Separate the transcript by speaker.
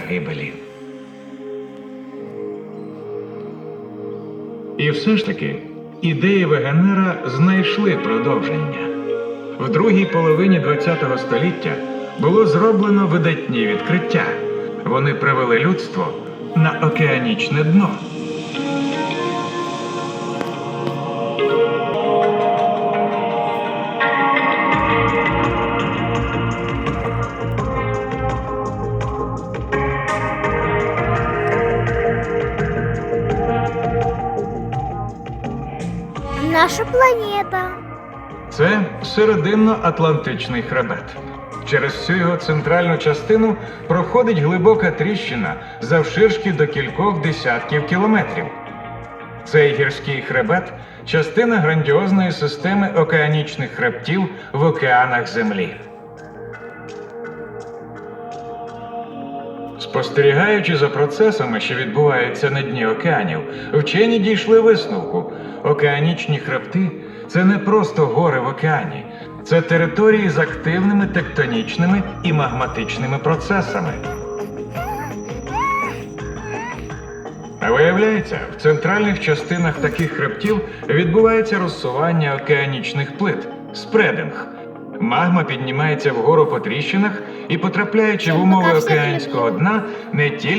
Speaker 1: загибелі. І все ж таки, ідеї Вегенера знайшли продовження. В другій половині ХХ століття було зроблено видатні відкриття. Вони привели людство на океанічне дно.
Speaker 2: Наша планета.
Speaker 1: Це серединно-атлантичний хребет. Через всю його центральну частину проходить глибока тріщина завширшки до кількох десятків кілометрів. Цей гірський хребет частина грандіозної системи океанічних хребтів в океанах Землі. Спостерігаючи за процесами, що відбуваються на дні океанів, вчені дійшли висновку: океанічні хребти це не просто гори в океані, це території з активними тектонічними і магматичними процесами. Виявляється, в центральних частинах таких хребтів відбувається розсування океанічних плит спрединг. Магма піднімається вгору по тріщинах і, потрапляючи в умови океанського дна, не тільки